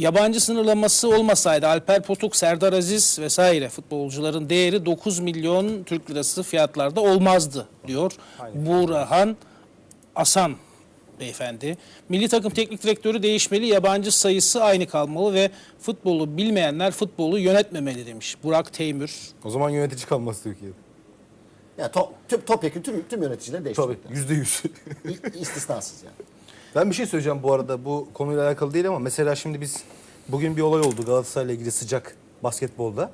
Yabancı sınırlaması olmasaydı Alper Potuk, Serdar Aziz vesaire futbolcuların değeri 9 milyon Türk lirası fiyatlarda olmazdı diyor Burhan Asan beyefendi. Milli takım teknik direktörü değişmeli, yabancı sayısı aynı kalmalı ve futbolu bilmeyenler futbolu yönetmemeli demiş Burak Teymür. O zaman yönetici kalmaz Türkiye'de. Yani top, tüm, topyekun tüm, tüm yöneticileri Tabii değiştirmek yüzde yüz. İstisnasız yani. Ben bir şey söyleyeceğim bu arada bu konuyla alakalı değil ama mesela şimdi biz bugün bir olay oldu Galatasaray'la ilgili sıcak basketbolda.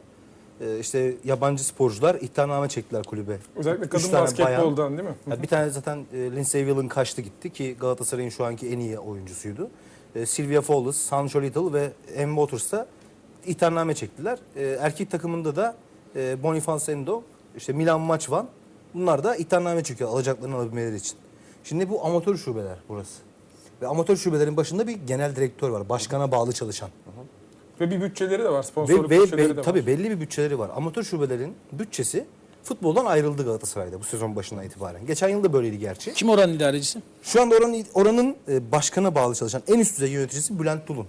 Ee, işte yabancı sporcular ihtarname çektiler kulübe. Özellikle kadın tane basketboldan değil mi? Ya bir tane zaten e, Lindsey Willen kaçtı gitti ki Galatasaray'ın şu anki en iyi oyuncusuydu. E, Sylvia Fowles, Sancho Little ve Em Waters da ihtarname çektiler. E, erkek takımında da e, Boniface Endo, işte Milan Maçvan bunlar da ihtarname çekiyor alacaklarını alabilmeleri için. Şimdi bu amatör şubeler burası. Ve amatör şubelerin başında bir genel direktör var. Başkana bağlı çalışan. Ve bir bütçeleri de var. Ve, Sponsorluk ve, bütçeleri ve de tabii var. belli bir bütçeleri var. Amatör şubelerin bütçesi futboldan ayrıldı Galatasaray'da bu sezon başından itibaren. Geçen yıl da böyleydi gerçi. Kim oranın idarecisi? Şu anda oranın, oranın e, başkana bağlı çalışan en üst düzey yöneticisi Bülent Tulun.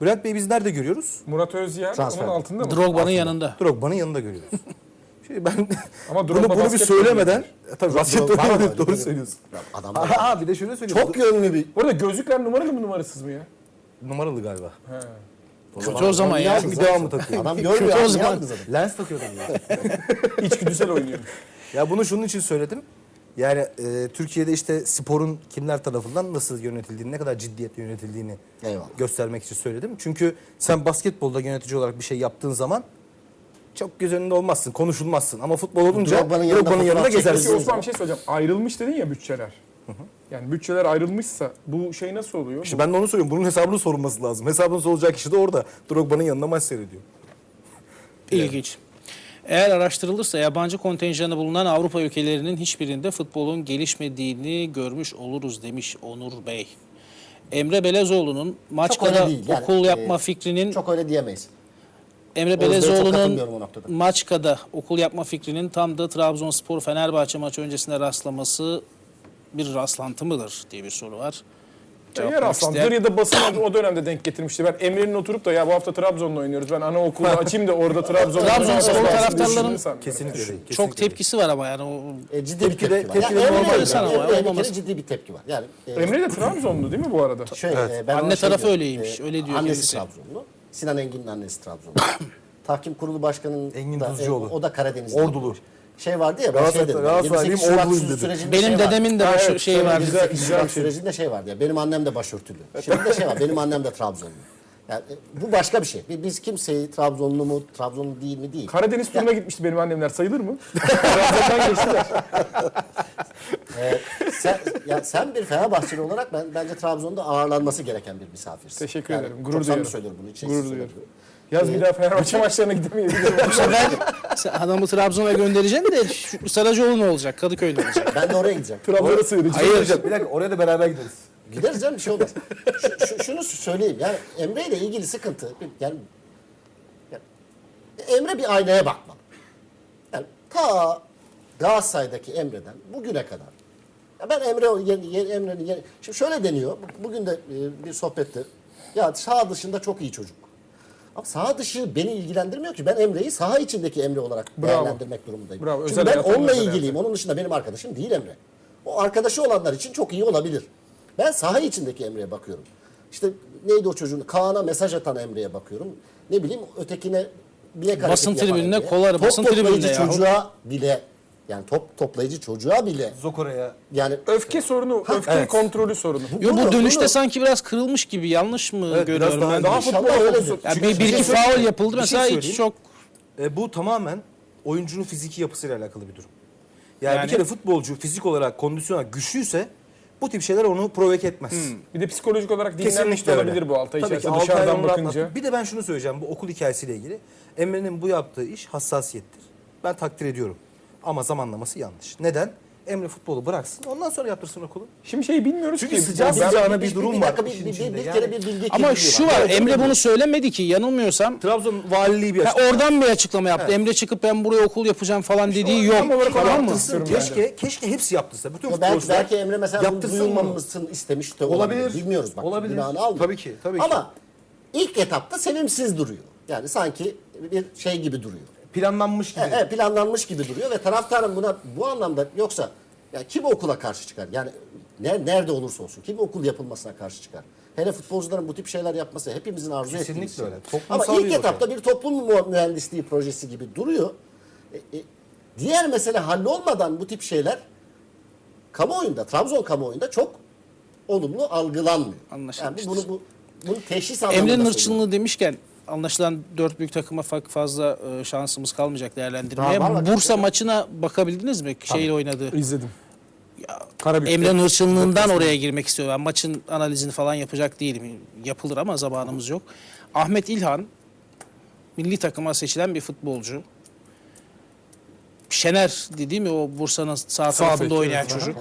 Bülent Bey biz nerede görüyoruz? Murat Özyer Transfer. onun altında mı? Drogba'nın yanında. Drogba'nın yanında görüyoruz. Şimdi ben Ama bunu, bunu bir söylemeden e, tabii öyle doğru bir- söylüyorsun. Ya Adam da- Aha bir de şöyle söyleyeyim. çok yönlü bir Bu arada gözlükler numaralı mı numarasız mı ya? numaralı galiba. He. Kötü o zaman ya. Çünkü devamlı takıyor. Adam görmüyor. Kötü o zaman. Lens takıyor tabii. İçgüdüsel oynuyor. Ya bunu şunun için söyledim. Yani e, Türkiye'de işte sporun kimler tarafından nasıl yönetildiğini, ne kadar ciddiyetle yönetildiğini Eyvallah. göstermek için söyledim. Çünkü sen basketbolda yönetici olarak bir şey yaptığın zaman çok göz önünde olmazsın, konuşulmazsın. Ama futbol olunca Drogba'nın yanında Drogba'nın yanında Peki gezersin. Osman bir şey söyleyeceğim. Ayrılmış dedin ya bütçeler. Yani bütçeler ayrılmışsa bu şey nasıl oluyor? İşte ben de onu söylüyorum. Bunun hesabını sorulması lazım. Hesabını sorulacak kişi de orada. Drogba'nın yanında maç seyrediyor. İlginç. Eğer araştırılırsa yabancı kontenjanı bulunan Avrupa ülkelerinin hiçbirinde futbolun gelişmediğini görmüş oluruz demiş Onur Bey. Emre Belezoğlu'nun Maçka'da değil. Yani, okul yapma e, fikrinin Çok öyle diyemeyiz. Emre çok Belezoğlu'nun. Maçka'da okul yapma fikrinin tam da Trabzonspor Fenerbahçe maçı öncesinde rastlaması bir rastlantı mıdır diye bir soru var. Ya Cevap aslandır isteyen- ya da basın o dönemde denk getirmişti. Ben Emre'nin oturup da ya bu hafta Trabzon'la oynuyoruz. Ben anaokulu açayım da orada Trabzon'la Trabzonspor taraftarların. Kesinlikle değil. Çok kesinlikle değil. tepkisi var ama yani o E, ciddi bir Tepki tepki var. tepki de Ya, ama olmaması. ciddi bir tepki var. Yani e, Emre de Trabzonlu değil mi bu arada? Şey, e, ben Anne ona tarafı diyorum, öyleymiş, öyle diyor Annesi kendisi. Trabzonlu. Sinan Engin'in annesi Trabzonlu. Tahkim Kurulu Başkanı'nın Engin da, e, Tuzcuoğlu. o da Karadenizli. Ordulu. Şey vardı ya ben Galatasaray- şey dedim. Galatasaraylıyım, 28 Şubat Orduluyum dedi. sürecinde benim şey vardı. dedemin de Ha, başı evet, şeyi var. güzel. 28 Şubat sürecinde şey vardı ya. Benim annem de başörtülü. Şimdi de şey var. Benim annem de Trabzonlu. Yani e, bu başka bir şey. Bi- Biz kimseyi Trabzonlu mu, Trabzonlu değil mi değil. Karadeniz turuna gitmişti benim annemler sayılır mı? Trabzon'dan geçtiler. Ee, sen, ya sen bir Fenerbahçeli olarak ben bence Trabzon'da ağırlanması gereken bir misafirsin. Teşekkür ederim, gurur duyuyorum. söylüyorum bunu. Hiç Gurur duyuyorum. Yaz bir daha Fenerbahçe maçlarına gidemeyebilirim. Bu sefer sen adamı Trabzon'a göndereceğim de Şükrü Saracoğlu ne olacak? Kadıköy'de olacak. Ben de oraya gideceğim. Trabzon'a sığınacağım. Hayır. Bir dakika oraya da beraber gideriz. Gideriz canım bir şey olmaz. Şu, şu- şunu söyleyeyim yani Emre ile ilgili sıkıntı yani, yani Emre bir aynaya bakmalı. Yani ta Galatasaray'daki Emre'den bugüne kadar ben Emre Emre'nin şimdi şöyle deniyor bugün de e, bir sohbette ya saha dışında çok iyi çocuk. Ama saha dışı beni ilgilendirmiyor ki. Ben Emre'yi saha içindeki Emre olarak Bravo. değerlendirmek durumundayım. Bravo, Çünkü özel ben onunla özel ilgiliyim. Onun dışında benim arkadaşım değil Emre. O arkadaşı olanlar için çok iyi olabilir. Ben saha içindeki Emre'ye bakıyorum. İşte neydi o çocuğun? Kaan'a mesaj atan Emre'ye bakıyorum. Ne bileyim ötekine hareketi Basın tribününe kolar, Top basın yahu. çocuğa bile yani top toplayıcı çocuğa bile Zokora'ya yani Öfke sorunu, öfke evet. kontrolü sorunu. Yo, bu dönüşte bunu- sanki biraz kırılmış gibi. Yanlış mı Evet, biraz görüyorum daha ben? Daha İnşallah futbol öyledir. fokusu. Ya Çünkü bir, bir iki şey faul yapıldı bir şey mesela hiç söyleyeyim. çok E, bu tamamen oyuncunun fiziki yapısıyla alakalı bir durum. Yani, Yani- bir kere futbolcu fizik olarak, kondisyon olarak güçlüyse bu tip şeyler onu provoke etmez. Bir de psikolojik olarak dinlenmiş de öyle. olabilir bu Altay Tabii ki dışarıdan bakınca. anlattı. Bir de ben şunu söyleyeceğim bu okul hikayesiyle ilgili. Emre'nin bu yaptığı iş hassasiyettir. Ben takdir ediyorum. Ama zamanlaması yanlış. Neden? Emre futbolu bıraksın ondan sonra yaptırsın okulu. Şimdi şeyi bilmiyoruz Çünkü ki. sıcağı Ben- sıcağına bir durum bir var. dakika, bir, işin bir, içinde. bir, bir Yani kere bir bilgi ama kirliliği şu var Emre bunu söylemedi ki yanılmıyorsam. Trabzon valiliği bir Ha, açıklama. oradan bir açıklama yaptı. Emre çıkıp ben buraya okul yapacağım falan dediği yok. tam olarak Tamam mı? yaptırsın. Keşke, keşke hepsi yaptırsa. Bütün Ya belki, futbolcular belki Emre mesela bunu yaptırsın bunu. duyulmamasını istemiş de olabilir. Olabilir. Bilmiyoruz bak. Olabilir. Günahını almıyor. Tabii ki, tabii ki. Ama ilk etapta sevimsiz duruyor. Yani sanki bir şey gibi duruyor. Planlanmış gibi. E, e, planlanmış gibi duruyor ve taraftarın buna bu anlamda yoksa ya kim okula karşı çıkar? Yani ne- nerede olursa olsun kim okul yapılmasına karşı çıkar? Hele futbolcuların bu tip şeyler yapması hepimizin arzu ettiği Kesinlikle bir şey. öyle. Toplumsal Ama ilk bir etapta bir toplum mühendisliği projesi gibi duruyor. E, e, diğer mesele hallolmadan bu tip şeyler kamuoyunda, Trabzon kamuoyunda çok olumlu algılanmıyor. Yani Anlaşılmıştır. bu- bunu bu bunu teşhis anlamında söylüyorum. hırçınlığı demişken anlaşılan dört büyük takıma fa- fazla e, şansımız kalmayacak değerlendirmeye. Daha var vakit Bursa maçına bakabildiniz mi? Şeyle oynadı. İzledim. Karabük'te. Emre'nin hırçınlığından oraya girmek istiyor. Ben maçın analizini falan yapacak değilim. Yapılır ama zamanımız yok. Ahmet İlhan milli takıma seçilen bir futbolcu. Şener değil mi o Bursa'nın sağ tarafında bek, oynayan evet. çocuk.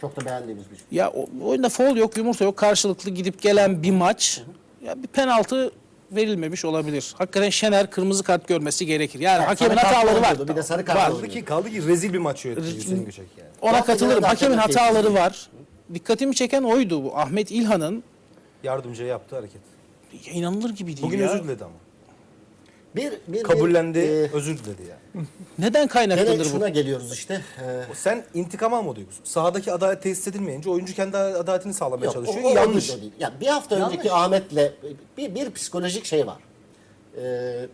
Çok da beğendiğimiz bir şey. Ya o, oyunda foul yok, yumurta yok. Karşılıklı gidip gelen bir maç. Ya bir penaltı verilmemiş olabilir. Hakikaten Şener kırmızı kart görmesi gerekir. Yani hakemin sarı kart hataları var. bir de sarı kart Var. Kaldı ki, kaldı ki rezil bir maç yönetti Hüseyin Göçek yani. Ona katılırım. Hakemin hataları var. Dikkatimi çeken oydu bu. Ahmet İlhan'ın Yardımcıya yaptığı hareket. ya inanılır gibi değil Bugün ya. özür diledi ama. Bir, bir, Kabullendi, bir, e, özür diledi yani. Neden Gene kaynaklıdır bu? şuna geliyoruz işte. Ee, Sen intikam alma duygusu. Sahadaki adalet tesis edilmeyince oyuncu kendi adaletini sağlamaya yok, çalışıyor. o- o- Yanlış. o değil. Yani bir hafta Yanlış. önceki Ahmet'le bir, bir psikolojik şey var. Ee,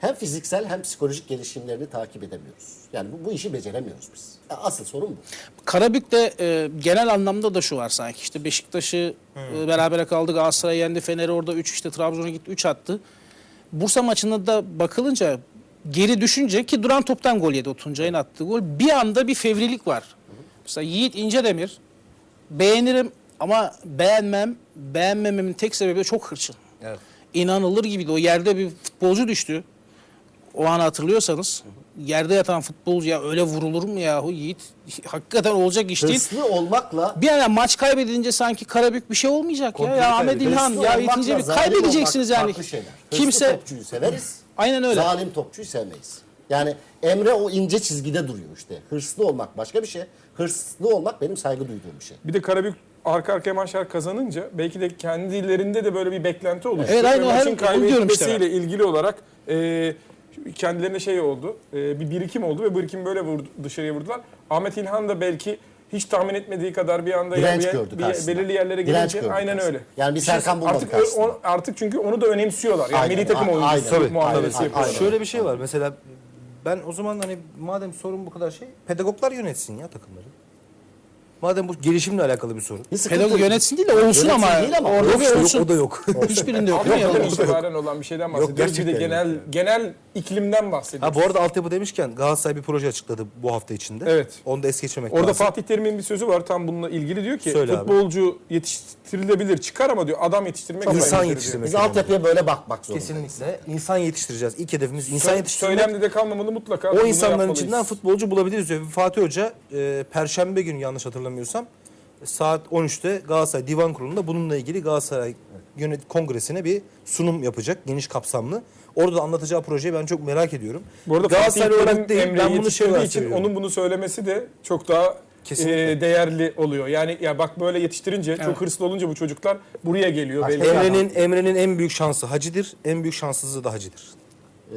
hem fiziksel hem psikolojik gelişimlerini takip edemiyoruz. Yani bu, bu işi beceremiyoruz biz. Asıl sorun bu. Karabük'te e, genel anlamda da şu var sanki. İşte Beşiktaş'ı e, berabere kaldı. Galatasaray yendi. Fener'i orada 3 işte Trabzon'a gitti 3 attı. Bursa maçına da bakılınca geri düşünce ki duran toptan gol yedi o Tuncay'ın attığı gol. Bir anda bir fevrilik var. Mesela Yiğit İncedemir beğenirim ama beğenmem. Beğenmememin tek sebebi de çok hırçın. Evet. İnanılır gibiydi. O yerde bir futbolcu düştü. O an hatırlıyorsanız yerde yatan futbolcu ya öyle vurulur mu yahu Yiğit? Hakikaten olacak iş değil. Hırslı olmakla Bir an maç kaybedilince sanki Karabük bir şey olmayacak ya. Ya Ahmet. İlhan hırslı ya ikinci bir kaybedeceksiniz yani. şeyler. Hırslı Kimse topçuyu severiz. Aynen öyle. Zalim topçuyu sevmeyiz. Yani Emre o ince çizgide duruyor işte. Hırslı olmak başka bir şey. Hırslı olmak benim saygı duyduğum bir şey. Bir de Karabük arka arkaya maçlar kazanınca belki de kendilerinde de böyle bir beklenti oluştu. Evet, aynı o her- diyorum işte ilgili olarak e, kendilerine şey oldu. e, bir birikim oldu ve birikim böyle vurdu, dışarıya vurdular. Ahmet İlhan da belki hiç tahmin etmediği kadar bir anda Direnç bir- gördü bir- karşısında. belirli yerlere Direnç gelince gördü aynen karşısında. öyle. Yani bir Serkan bulmadı artık, karşısında. o- artık çünkü onu da önemsiyorlar. Yani Aynen, milli takım a- oyuncusu aynen. muamelesi Aynen, yapıyorlar. aynen. Şöyle bir şey var mesela ben o zaman hani madem sorun bu kadar şey pedagoglar yönetsin ya takımları. Madem bu gelişimle alakalı bir sorun. Bir Pedagog yönetsin değil de olsun Yönetsin ama. değil ama Orada Yok bir yok, olsun. o da yok. Hiçbirinde yok. değil mi? Altyapıdan itibaren olan bir şeyden bahsediyoruz. bir de gerçekten genel genel iklimden bahsediyoruz. Ha bu arada altyapı demişken Galatasaray bir proje açıkladı bu hafta içinde. Evet. Onu da es geçmemek Orada lazım. Fatih Terim'in bir sözü var tam bununla ilgili diyor ki Söyle abi. futbolcu yetiştirilebilir çıkar ama diyor adam yetiştirmek İnsan önemlidir diyor. yetiştirmek. Biz altyapıya böyle bakmak zorundayız. Kesinlikle insan yetiştireceğiz. İlk hedefimiz insan yetiştirmek. Söylemde de kalmamalı mutlaka. O insanların yapmalıyız. içinden futbolcu bulabiliriz diyor. Fatih Hoca e, Perşembe günü yanlış hatırlamıyorsam saat 13'te Galatasaray Divan Kurulu'nda bununla ilgili Galatasaray Yönet Kongresi'ne bir sunum yapacak geniş kapsamlı. Orada da anlatacağı projeyi ben çok merak ediyorum. Bu arada Galatasaray olarak değil ben bunu şey için onun bunu söylemesi de çok daha Kesinlikle. e, değerli oluyor. Yani ya bak böyle yetiştirince çok hırslı olunca bu çocuklar buraya geliyor Emre'nin Emre'nin en büyük şansı Hacı'dır. En büyük şanssızlığı da Hacı'dır. Ee,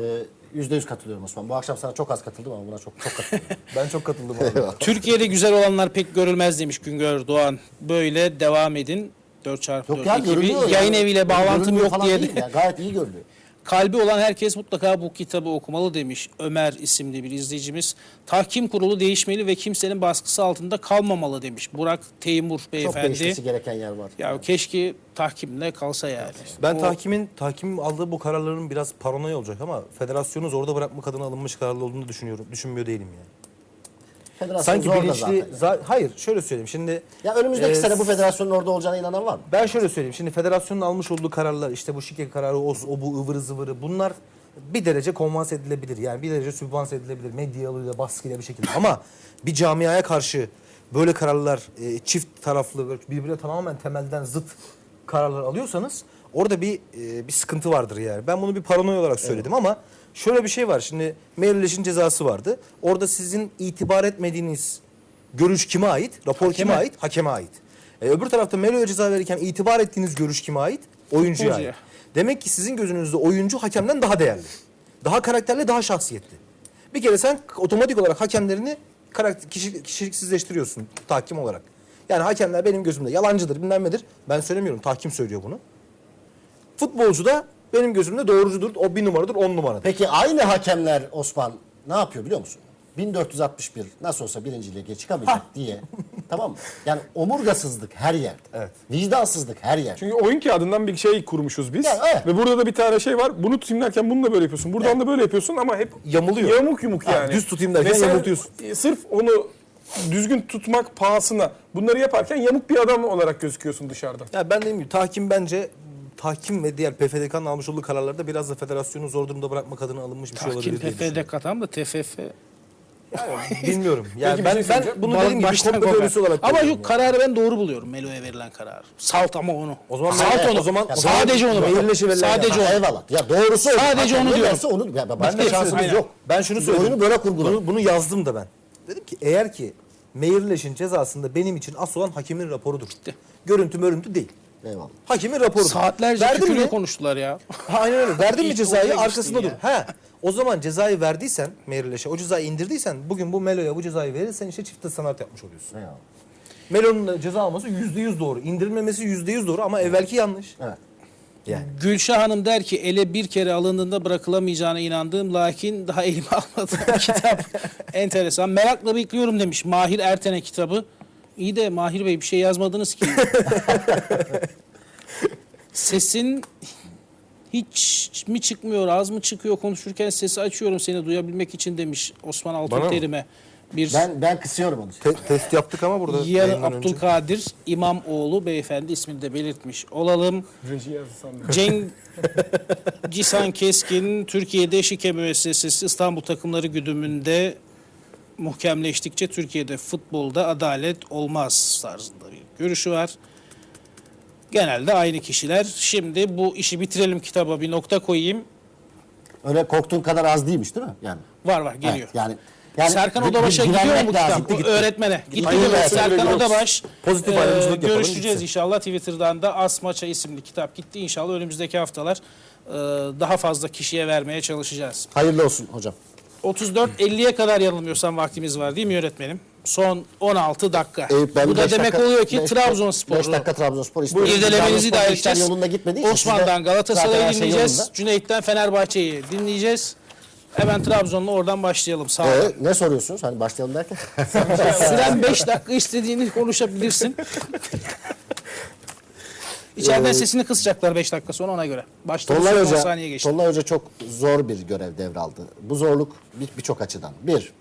Yüzde yüz katılıyorum Osman. Bu akşam sana çok az katıldım ama buna çok çok katılıyorum. Ben çok katıldım abi. Türkiye'de güzel olanlar pek görülmez demiş Güngör Doğan. Böyle devam edin. 4 çarpı yok 4 ya ekibi. görülüyor. Yayın yani. eviyle bağlantım Görünmüyor yok falan diye. değil ya, Gayet iyi görülüyor. Kalbi olan herkes mutlaka bu kitabı okumalı demiş Ömer isimli bir izleyicimiz. Tahkim kurulu değişmeli ve kimsenin baskısı altında kalmamalı demiş Burak Teymur Çok beyefendi. değişmesi gereken yer var. Ya keşke tahkimle kalsa yani. Ben O- tahkimin tahkimin aldığı bu kararların biraz paranoya olacak ama federasyonu zorda bırakmak adına alınmış kararlar olduğunu düşünüyorum. Düşünmüyor değilim yani. Federasyon Sanki bilinçli zaten. za- hayır şöyle söyleyeyim. Şimdi Ya önümüzdeki e, sene bu federasyonun orada olacağına inanan var mı? Ben şöyle söyleyeyim. Şimdi federasyonun almış olduğu kararlar işte bu şike kararı o, o bu ıvırı zıvırı bunlar bir derece konvans edilebilir. Yani bir derece sübvans edilebilir. Medya yoluyla baskıyla bir şekilde. Ama bir camiaya karşı böyle kararlar e, çift taraflı böyle birbirine tamamen temelden zıt kararlar alıyorsanız orada bir e, bir sıkıntı vardır yani. Ben bunu bir paranoya olarak söyledim ama şöyle bir şey var. Şimdi Meyerleş'in cezası vardı. Orada sizin itibar etmediğiniz görüş kime ait? Rapor kime ait? Hakeme ait. E, öbür tarafta Melo'ya ceza verirken itibar ettiğiniz görüş kime ait? Oyuncuya. Futbolcuya. ait. Demek ki sizin gözünüzde oyuncu hakemden daha değerli. Daha karakterli, daha şahsiyetli. Bir kere sen otomatik olarak hakemlerini karakter, kişi, kişiliksizleştiriyorsun tahkim olarak. Yani hakemler benim gözümde yalancıdır, bilmem nedir. Ben söylemiyorum, tahkim söylüyor bunu. Futbolcu da benim gözümde doğrucudur, o bir numaradır, on numaradır. Peki aynı hakemler Osman ne yapıyor biliyor musun? 1461 nasıl olsa birinci lige çıkamayacak diye. tamam mı? Yani omurgasızlık her yerde. Evet. Vicdansızlık her yerde. Çünkü oyun kağıdından bir şey kurmuşuz biz. Ya, evet. Ve burada da bir tane şey var. Bunu tutayım derken bunu da böyle yapıyorsun. Buradan da böyle yapıyorsun ama hep Yamuluyor. Yamuk yumuk Ha, yani. düz tutayım derken yamultuyorsun. e, Sırf onu düzgün tutmak pahasına bunları yaparken yamuk bir adam olarak gözüküyorsun dışarıdan. Ya ben dediğim gibi tahkim bence tahkim ve diğer PFDK'nın almış olduğu kararlarda biraz da federasyonu zor durumda bırakmak adına alınmış bir şey Tahkim olabilir diye düşünüyorum. PFD tam da TFF. Bilmiyorum. Yani Peki bir ben, şey ben söyleyeceğim. bunu Balık dediğim gibi baştan komplo teorisi olarak Ama görüyorum şu kararı ben doğru buluyorum Melo'ya verilen kararı. Salt ama onu. O zaman Salt ben- onu. o zaman- zaman sadece onu. belirleşi verilen Sadece yani. onu. Eyvallah. Ya doğrusu o. Sadece onu ne diyorum. derse onu ya Ben de şansımız Aynen. yok. Ben şunu Biz söyledim. oyunu böyle kurguladık. Bunu, bunu yazdım da ben. Dedim ki eğer ki Meyerleş'in cezasında benim için asıl olan hakemin raporudur. Görüntü mörüntü değil. Eyvallah. Hakemin raporudur. Saatlerce Verdin mi? konuştular ya. Ha, aynen öyle. Verdin mi İlk cezayı oraya arkasında dur. geçtin He. O zaman cezayı verdiysen Meyerleş'e, o cezayı indirdiysen bugün bu Melo'ya bu cezayı verirsen işte çifte sanat yapmış oluyorsun. Eyvallah. Melo'nun da ceza alması yüzde yüz doğru. İndirilmemesi yüzde yüz doğru ama evvelki yanlış. Evet. Yani. Gülşah Hanım der ki ele bir kere alındığında bırakılamayacağına inandığım lakin daha elime almadığım kitap. Enteresan. Merakla bekliyorum demiş Mahir Erten'e kitabı. İyi de Mahir Bey bir şey yazmadınız ki. Sesin hiç mi çıkmıyor, az mı çıkıyor konuşurken sesi açıyorum seni duyabilmek için demiş Osman? Altunterim'e. Bir Ben ben kısıyorum onu. Te- test yaptık ama burada. Yarı yayından önce. Abdülkadir İmamoğlu beyefendi ismini de belirtmiş olalım. Cenk Cisan Keskin Türkiye'de şike müessesesi İstanbul takımları güdümünde muhkemleştikçe Türkiye'de futbolda adalet olmaz tarzında bir görüşü var. Genelde aynı kişiler. Şimdi bu işi bitirelim kitaba bir nokta koyayım. Öyle korktuğun kadar az değilmiş değil mi? Yani. Var var geliyor. Evet, yani yani Serkan Odabaş'a gidiyor mu kitap? Gitti, gitti. Öğretmene. Gitti mi? öyle. Serkan Odabaş. Pozitif yapalım, Görüşeceğiz gitsin. inşallah. Twitter'dan da Asmaça isimli kitap gitti. İnşallah önümüzdeki haftalar e, daha fazla kişiye vermeye çalışacağız. Hayırlı olsun hocam. 34-50'ye kadar yanılmıyorsam vaktimiz var değil mi öğretmenim? Son 16 dakika. Eyüp, ben Bu da demek dakika- oluyor ki beş- Trabzonspor. beş dakika Trabzonspor istiyorum. İrdelemenizi işler edeceğiz. yolunda gitmediği de Osman'dan Galatasaray'ı şey dinleyeceğiz. yolunda. Cüneyt'ten Fenerbahçe'yi dinleyeceğiz. Hemen Trabzon'la oradan başlayalım. Sağ. Ee, ne soruyorsunuz? Hani başlayalım derken. Süren 5 dakika istediğini konuşabilirsin. İçeriden sesini kısacaklar 5 dakika sonra ona göre. Başta Tolunay 10 Hoca, saniye geçti. Tolunay Hoca çok zor bir görev devraldı. Bu zorluk bir- birçok açıdan. Bir,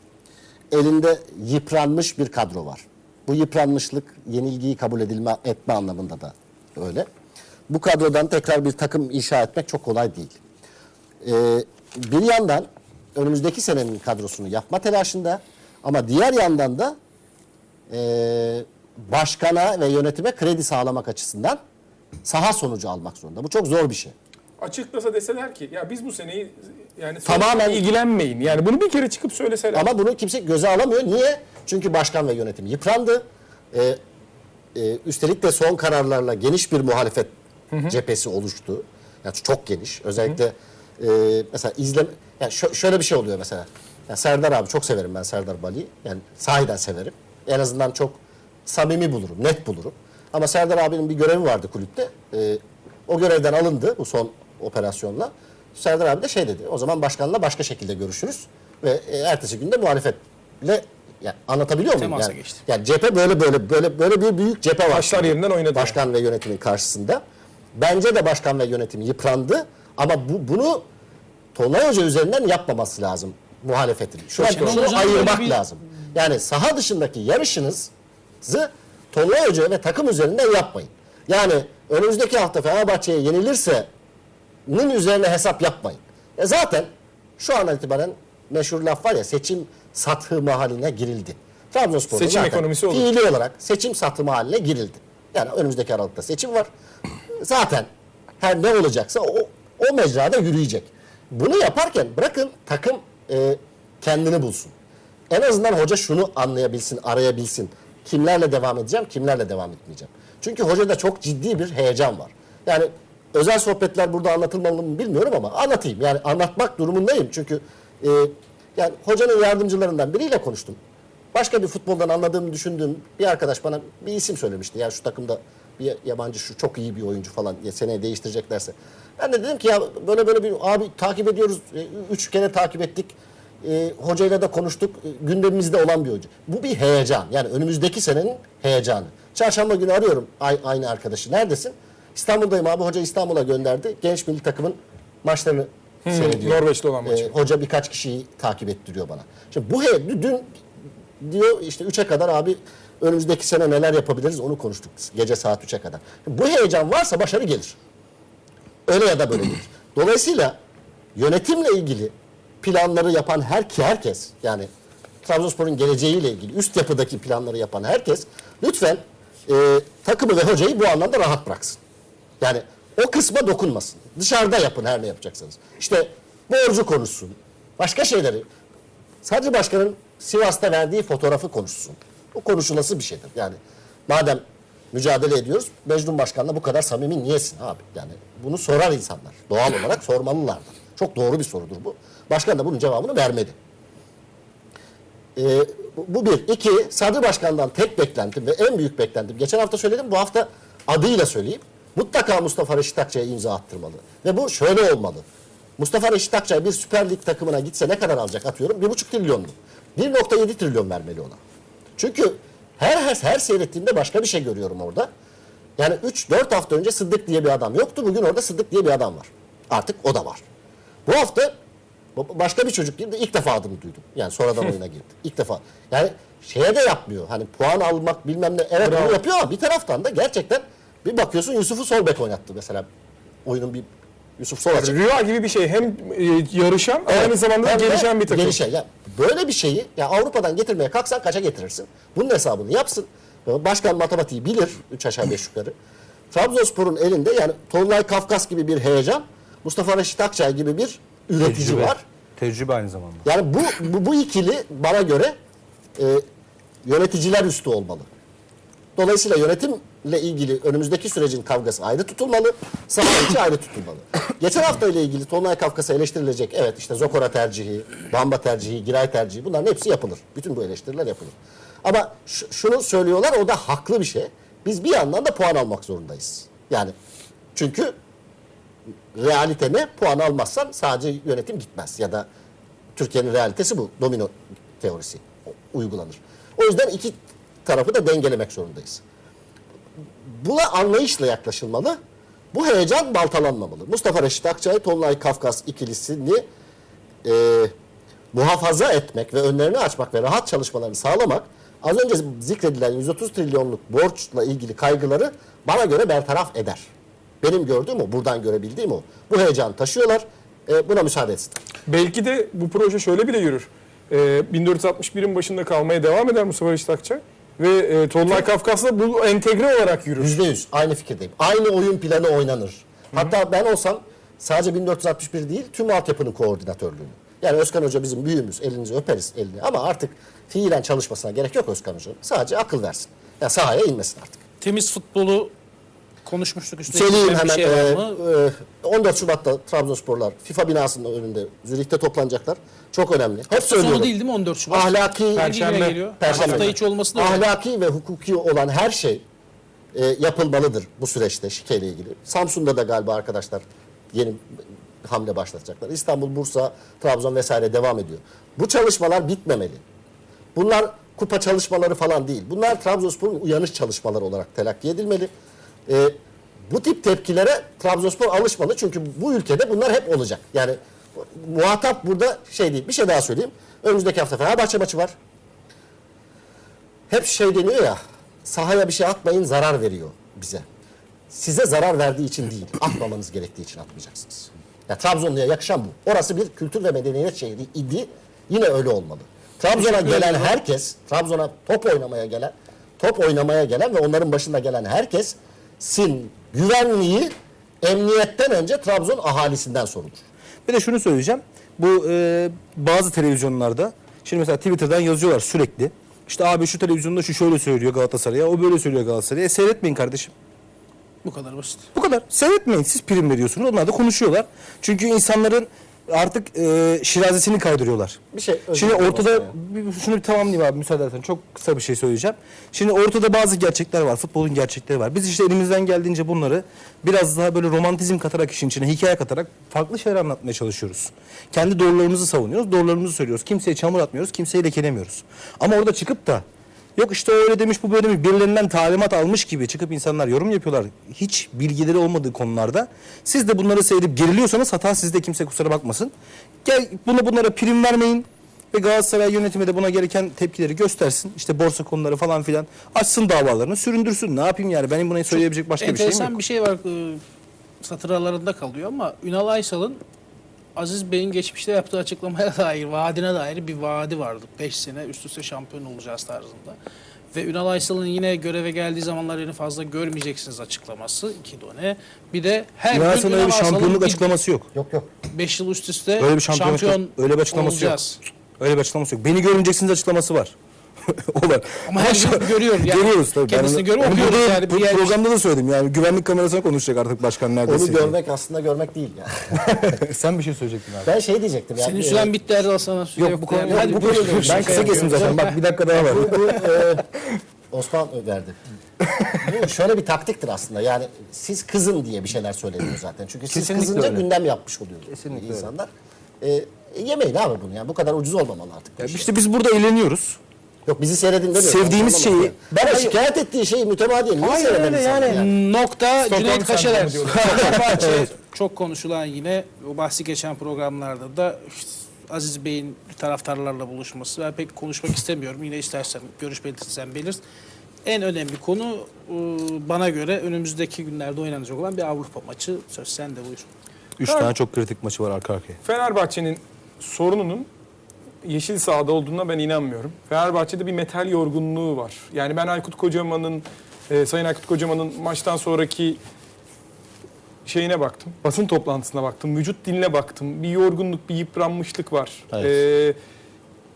elinde yıpranmış bir kadro var. Bu yıpranmışlık yenilgiyi kabul edilme etme anlamında da öyle. Bu kadrodan tekrar bir takım inşa etmek çok kolay değil. Ee, bir yandan önümüzdeki senenin kadrosunu yapma telaşında ama diğer yandan da e, başkana ve yönetime kredi sağlamak açısından saha sonucu almak zorunda. Bu çok zor bir şey. Açıklasa deseler ki ya biz bu seneyi yani Tamamen- ilgilenmeyin. Yani bunu bir kere çıkıp söyleseler. Ama bunu kimse göze alamıyor. Niye? Çünkü başkan ve yönetim yıprandı. Ee, e, üstelik de son kararlarla geniş bir muhalefet cephesi oluştu. Yani çok geniş. Özellikle e, mesela izlem yani şö- şöyle bir şey oluyor mesela. Yani Serdar abi çok severim ben Serdar Bali'yi. Yani sahiden severim. En azından çok samimi bulurum, net bulurum. Ama Serdar abinin bir görevi vardı kulüpte. Ee, o görevden alındı bu son operasyonla. Serdar abi de şey dedi. O zaman başkanla başka şekilde görüşürüz ve e, ertesi günde muhalefetle yani anlatabiliyor muyum? Temasa Yani, geçti. yani cephe böyle böyle böyle böyle bir büyük cephe var. Taşlar yerinden oynadı. Başkan ve yönetimin karşısında. Bence de başkan ve yönetim yıprandı ama bu, bunu Tolunay Hoca üzerinden yapmaması lazım muhalefetin. Şunu, Başkan şunu ayırmak bir- lazım. Yani saha dışındaki yarışınızı Tolunay Hoca ve takım üzerinden yapmayın. Yani önümüzdeki hafta Fenerbahçe'ye yenilirse nin üzerine hesap yapmayın. E zaten şu an itibaren meşhur laf var ya seçim sathı haline girildi. Trabzonspor'da Seçim zaten ekonomisi olur. fiili olarak seçim satımı haline girildi. Yani önümüzdeki Aralık'ta seçim var. Zaten her ne olacaksa o, o mecrada yürüyecek. Bunu yaparken bırakın takım e, kendini bulsun. En azından hoca şunu anlayabilsin, arayabilsin. Kimlerle devam edeceğim, kimlerle devam etmeyeceğim. Çünkü hocada çok ciddi bir heyecan var. Yani özel sohbetler burada anlatılmalı mı bilmiyorum ama anlatayım. Yani anlatmak durumundayım çünkü e, yani hocanın yardımcılarından biriyle konuştum. Başka bir futboldan anladığımı düşündüğüm bir arkadaş bana bir isim söylemişti. Yani şu takımda bir yabancı şu çok iyi bir oyuncu falan ya seneye değiştireceklerse. Ben de dedim ki ya böyle böyle bir abi takip ediyoruz. E, Üç kere takip ettik. E, hocayla da konuştuk. E, gündemimizde olan bir oyuncu. Bu bir heyecan. Yani önümüzdeki senenin heyecanı. Çarşamba günü arıyorum ay- aynı arkadaşı. Neredesin? İstanbul'dayım abi. Hoca İstanbul'a gönderdi. Genç milli takımın maçlarını seyrediyor. Norveç'te olan maçı. E, hoca birkaç kişiyi takip ettiriyor bana. Şimdi bu he, dün diyor işte 3'e kadar abi önümüzdeki sene neler yapabiliriz onu konuştuk gece saat 3'e kadar. Bu heyecan varsa başarı gelir. Öyle ya da böyle gelir. Dolayısıyla yönetimle ilgili planları yapan her ki herkes yani Trabzonspor'un geleceğiyle ilgili üst yapıdaki planları yapan herkes lütfen e, takımı ve hocayı bu anlamda rahat bıraksın. Yani o kısma dokunmasın. Dışarıda yapın her ne yapacaksanız. İşte borcu konuşsun. Başka şeyleri. Sadece başkanın Sivas'ta verdiği fotoğrafı konuşsun. O konuşulası bir şeydir. Yani madem mücadele ediyoruz, Mecnun Başkan'la bu kadar samimi niyesin abi? Yani bunu sorar insanlar. Doğal olarak sormalılardır. Çok doğru bir sorudur bu. Başkan da bunun cevabını vermedi. Ee, bu- bir. İki, Sadri Başkan'dan tek beklentim ve en büyük beklentim. Geçen hafta söyledim, bu hafta adıyla söyleyeyim. Mutlaka Mustafa Reşit Akçay'a imza attırmalı. Ve bu şöyle olmalı. Mustafa Reşit Akçay bir Süper Lig takımına gitse ne kadar alacak atıyorum? Bir buçuk trilyon mu? 1.7 trilyon vermeli ona. Çünkü her, her, her seyrettiğimde başka bir şey görüyorum orada. Yani 3-4 hafta önce Sıddık diye bir adam yoktu. Bugün orada Sıddık diye bir adam var. Artık o da var. Bu hafta başka bir çocuk girdi. İlk defa adını duydum. Yani sonradan oyuna girdi. İlk defa. Yani şeye de yapmıyor. Hani puan almak bilmem ne. Evet onu yapıyor ama bir taraftan da gerçekten bir bakıyorsun Yusuf'u sol bek oynattı mesela. Oyunun bir Yusuf sol açık. Rüya gibi bir şey. Hem e, yarışan Evet. aynı zamanda da gelişen bir takım. Gelişen. Ya böyle bir şeyi ya Avrupa'dan getirmeye kalksan kaça getirirsin? Bunun hesabını yapsın. Başkan matematiği bilir. Üç aşağı beş yukarı. Trabzonspor'un elinde yani Tolunay Kafkas gibi bir heyecan, Mustafa Reşit Akçay gibi bir üretici Tecrübe. var. Tecrübe aynı zamanda. Yani bu, bu, bu ikili bana göre e, yöneticiler üstü olmalı. Dolayısıyla yönetimle ilgili önümüzdeki sürecin kavgası ayrı tutulmalı, saha içi ayrı tutulmalı. Geçen hafta ile ilgili Tolunay Kafkas'a eleştirilecek, evet işte Zokora tercihi, Bamba tercihi, Giray tercihi bunların hepsi yapılır. Bütün bu eleştiriler yapılır. Ama şunu söylüyorlar, o da haklı bir şey. Biz bir yandan da puan almak zorundayız. Yani çünkü realite ne? Puan almazsan sadece yönetim gitmez. Ya da Türkiye'nin realitesi bu. Domino teorisi uygulanır. O yüzden iki tarafı da dengelemek zorundayız. Buna anlayışla yaklaşılmalı. Bu heyecan baltalanmamalı. Mustafa Reşit Akçay, Tolunay Kafkas ikilisini e, muhafaza etmek ve önlerini açmak ve rahat çalışmalarını sağlamak az önce zikredilen 130 trilyonluk borçla ilgili kaygıları bana göre bertaraf eder. Benim gördüğüm o, buradan görebildiğim o. Bu heyecanı taşıyorlar, e, buna müsaade etsin. Belki de bu proje şöyle bile yürür. Ee, 1461'in başında kalmaya devam eder Mustafa Reşit. Ve e, Tolunay Kafkas'la bu entegre olarak yürür. Yüzde yüz aynı fikirdeyim. Aynı oyun planı oynanır. Hatta ben olsam sadece 1461 değil tüm altyapının koordinatörlüğünü. Yani Özkan Hoca bizim büyüğümüz, elinizi öperiz elini. Ama artık fiilen çalışmasına gerek yok Özkan Hoca'nın. Sadece akıl versin. Yani sahaya inmesin artık. Temiz futbolu konuşmuştuk. Üstüne Söyleyeyim hemen. şey e, e, 14 Şubat'ta Trabzonsporlar FIFA binasının önünde Zürih'te toplanacaklar. Çok önemli. Hep Hafta söylüyorum. sonu değil değil mi 14 Şubat? Ahlaki, Perşembe. Perşembe. Hafta içi olması da önemli. ahlaki ve hukuki olan her şey e, yapılmalıdır bu süreçte şikeyle ilgili. Samsun'da da galiba arkadaşlar yeni hamle başlatacaklar. İstanbul, Bursa, Trabzon vesaire devam ediyor. Bu çalışmalar bitmemeli. Bunlar kupa çalışmaları falan değil. Bunlar Trabzonspor'un uyanış çalışmaları olarak telakki edilmeli. E, bu tip tepkilere Trabzonspor alışmalı. Çünkü bu ülkede bunlar hep olacak. Yani muhatap burada şey değil. Bir şey daha söyleyeyim. Önümüzdeki hafta Fenerbahçe maçı var hep şey deniyor ya sahaya bir şey atmayın zarar veriyor bize. Size zarar verdiği için değil, atmamanız gerektiği için atmayacaksınız. Ya Trabzonlu'ya yakışan bu. Orası bir kültür ve medeniyet şehri idi. Yine öyle olmalı. Trabzon'a gelen herkes, Trabzon'a top oynamaya gelen, top oynamaya gelen ve onların başında gelen herkes sin güvenliği emniyetten önce Trabzon ahalisinden sorulur. Bir de şunu söyleyeceğim. Bu e, bazı televizyonlarda şimdi mesela Twitter'dan yazıyorlar sürekli. İşte abi şu televizyonda şu şöyle söylüyor Galatasaray'a, o böyle söylüyor Galatasaray'a. E, seyretmeyin kardeşim. Bu kadar basit. Bu kadar. Seyretmeyin. Siz prim veriyorsunuz. Onlar da konuşuyorlar. Çünkü insanların artık e, şirazesini kaydırıyorlar. Bir şey Şimdi ortada bir- şunu bir tamamlayayım abi müsaade edersen. Çok kısa bir şey söyleyeceğim. Şimdi ortada bazı gerçekler var. Futbolun gerçekleri var. Biz işte elimizden geldiğince bunları biraz daha böyle romantizm katarak işin içine hikaye katarak farklı şeyler anlatmaya çalışıyoruz. Kendi doğrularımızı savunuyoruz. Doğrularımızı söylüyoruz. Kimseye çamur atmıyoruz. Kimseyi lekelemiyoruz. Ama orada çıkıp da Yok işte öyle demiş bu böyle demiş birilerinden talimat almış gibi çıkıp insanlar yorum yapıyorlar. Hiç bilgileri olmadığı konularda. Siz de bunları seyredip geriliyorsanız hata sizde kimse kusura bakmasın. Gel buna bunlara prim vermeyin. Ve Galatasaray yönetimi de buna gereken tepkileri göstersin. İşte borsa konuları falan filan. Açsın davalarını süründürsün. Ne yapayım yani benim buna söyleyebilecek başka bir şeyim Enteresan yok. bir şey var. e, Satır aralarında kalıyor ama Ünal Aysal'ın Aziz Bey'in geçmişte yaptığı açıklamaya dair, vaadine dair bir vaadi vardı. 5 sene üst üste şampiyon olacağız tarzında. Ve Ünal Aysal'ın yine göreve geldiği zamanlar yine fazla görmeyeceksiniz açıklaması. iki done. Bir de her Ünal gün Aysal'ın öyle bir şampiyonluk açıklaması yok. Yok yok. 5 yıl üst üste Öyle bir şampiyonluk şampiyon yok. Öyle bir açıklaması olacağız. yok. Öyle bir açıklaması yok. Beni görüneceksiniz açıklaması var. o var. Ama her gün görüyor yani. Görüyoruz tabii. Kendisini görüyor, onu okuyoruz burada yani. bu Bir yer- programda da söyledim yani güvenlik kamerasına konuşacak artık başkan neredeyse. Onu görmek aslında görmek değil yani. Sen bir şey söyleyecektin abi. Ben şey diyecektim yani. Senin e, süren bitti Erdal sana süre Yok, yok. bu konu yani. yok, Hadi bu konu- Ben kısa kesim zaten. Bak bir dakika daha var. Bu, bu, e, Osman verdi. Bu şöyle bir taktiktir aslında. Yani siz kızın diye bir şeyler söyleniyor zaten. Çünkü siz Kesinlikle kızınca öyle. gündem yapmış oluyor Kesinlikle öyle. insanlar. E, yemeyin abi bunu yani. Bu kadar ucuz olmamalı artık. Ya işte biz burada eğleniyoruz. Yok bizi seyredin demiyorum. Sevdiğimiz şeyi- yani. Bana şikayet ettiği şeyi mütemadiyen niye Aynen seyredelim öyle insanlar yani. Nokta Stockholm Cüneyt Kaşeler. Fenerbahçe çok konuşulan yine o bahsi geçen programlarda da işte Aziz Bey'in taraftarlarla buluşması. Ben pek konuşmak istemiyorum. Yine istersen görüş belirtirsen belirt. En önemli konu e, bana göre önümüzdeki günlerde oynanacak olan bir Avrupa maçı. Söz sende buyur. Üç tane çok kritik maçı var arka arkaya. Fenerbahçe'nin sorununun yeşil sahada olduğuna ben inanmıyorum. Fenerbahçe'de bir metal yorgunluğu var. Yani ben Aykut Kocaman'ın, e, Sayın Aykut Kocaman'ın maçtan sonraki şeyine baktım. Basın toplantısına baktım. Vücut diline baktım. Bir yorgunluk, bir yıpranmışlık var. Evet. E,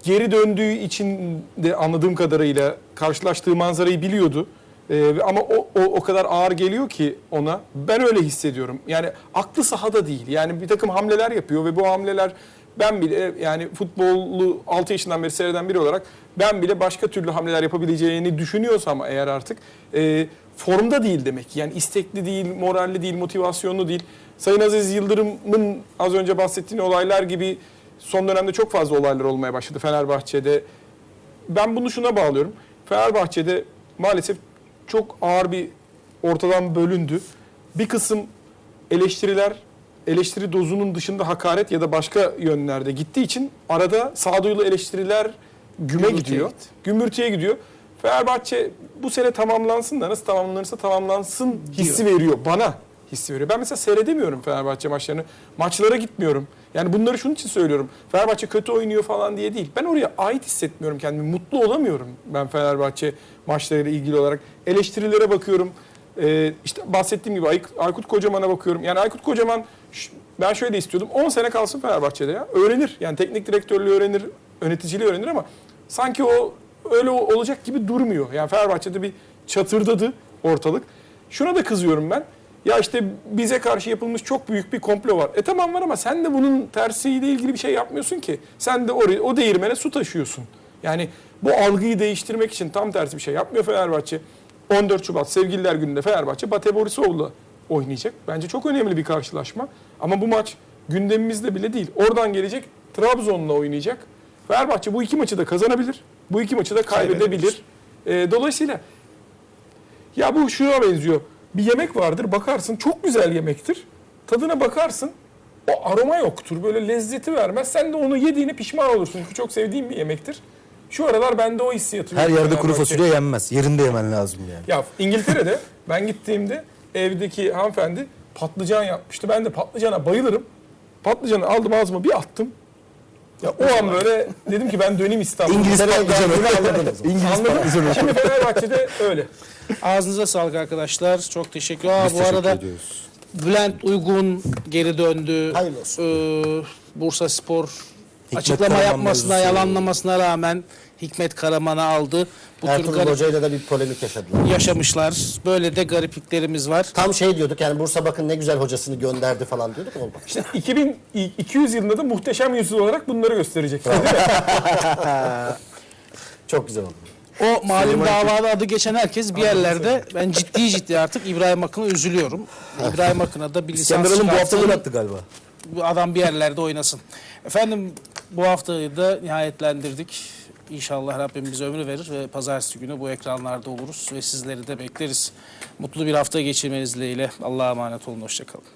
geri döndüğü için de anladığım kadarıyla karşılaştığı manzarayı biliyordu. Ee, ama o, o o kadar ağır geliyor ki ona. Ben öyle hissediyorum. Yani aklı sahada değil. Yani bir takım hamleler yapıyor ve bu hamleler ben bile yani futbolu 6 yaşından beri seyreden biri olarak ben bile başka türlü hamleler yapabileceğini düşünüyorsam eğer artık e, formda değil demek. Yani istekli değil, moralli değil, motivasyonlu değil. Sayın Aziz Yıldırım'ın az önce bahsettiğin olaylar gibi son dönemde çok fazla olaylar olmaya başladı Fenerbahçe'de. Ben bunu şuna bağlıyorum. Fenerbahçe'de maalesef çok ağır bir ortadan bölündü. Bir kısım eleştiriler eleştiri dozunun dışında hakaret ya da başka yönlerde gittiği için arada sağduyulu eleştiriler güme Gümbürtüye gidiyor. gitti. Gümbürtüye gidiyor. Fenerbahçe bu sene tamamlansın da nasıl tamamlanırsa tamamlansın hissi veriyor bana hissi veriyor. Ben mesela seyredemiyorum Fenerbahçe maçlarını. Maçlara gitmiyorum. Yani bunları şunun için söylüyorum. Fenerbahçe kötü oynuyor falan diye değil. Ben oraya ait hissetmiyorum kendimi. Mutlu olamıyorum ben Fenerbahçe maçlarıyla ilgili olarak. Eleştirilere bakıyorum. Ee, işte bahsettiğim gibi Ay- Aykut Kocaman'a bakıyorum. Yani Aykut Kocaman ben şöyle de istiyordum. 10 sene kalsın Fenerbahçe'de ya. Öğrenir. Yani teknik direktörlüğü öğrenir, yöneticiliği öğrenir ama sanki o öyle olacak gibi durmuyor. Yani Fenerbahçe'de bir çatırdadı ortalık. Şuna da kızıyorum ben. Ya işte bize karşı yapılmış çok büyük bir komplo var. E tamam var ama sen de bunun tersiyle ilgili bir şey yapmıyorsun ki. Sen de oraya, o değirmene su taşıyorsun. Yani bu algıyı değiştirmek için tam tersi bir şey yapmıyor Fenerbahçe. 14 Şubat Sevgililer Günü'nde Fenerbahçe Bate Borisov'la oynayacak. Bence çok önemli bir karşılaşma. Ama bu maç gündemimizde bile değil. Oradan gelecek Trabzon'la oynayacak. Fenerbahçe bu iki maçı da kazanabilir. Bu iki maçı da kaybedebilir. Ee, dolayısıyla ya bu şuna benziyor. Bir yemek vardır bakarsın çok güzel yemektir. Tadına bakarsın o aroma yoktur. Böyle lezzeti vermez. Sen de onu yediğine pişman olursun. Çünkü çok sevdiğim bir yemektir. Şu aralar bende o hissiyatı. Her yerde kuru fasulye yenmez. Yerinde yemen lazım yani. Ya İngiltere'de ben gittiğimde evdeki hanımefendi patlıcan yapmıştı. Ben de patlıcana bayılırım. Patlıcanı aldım ağzıma bir attım. Ya o an böyle dedim ki ben döneyim İstanbul'a. İngiliz patlıcanı. İngiliz patlıcanı. Şimdi Fenerbahçe'de öyle. Ağzınıza sağlık arkadaşlar. Çok teşekkür ederim. Biz Bu teşekkür arada ediyoruz. Bülent Uygun geri döndü. Hayırlı olsun. Ee, Bursa Spor açıklama Karaman yapmasına, mevzusu. yalanlamasına rağmen Hikmet Karaman'ı aldı. Bu tür Ertuğrul garip Hoca'yla da bir polemik yaşadılar. yaşamışlar. Böyle de garipliklerimiz var. Tam şey diyorduk yani Bursa bakın ne güzel hocasını gönderdi falan diyorduk olmadı. İşte 2200 yılında da muhteşem yüzyıl olarak bunları mi? Çok güzel oldu. O malum davada adı geçen herkes bir yerlerde ben ciddi ciddi artık İbrahim Akın'a üzülüyorum. İbrahim Akın'a da bir lisans İskender Hanım bu hafta gol attı galiba. Adam bir yerlerde oynasın. Efendim bu haftayı da nihayetlendirdik. İnşallah Rabbim bize ömür verir ve pazartesi günü bu ekranlarda oluruz ve sizleri de bekleriz. Mutlu bir hafta geçirmeniz dileğiyle. Allah'a emanet olun. Hoşçakalın.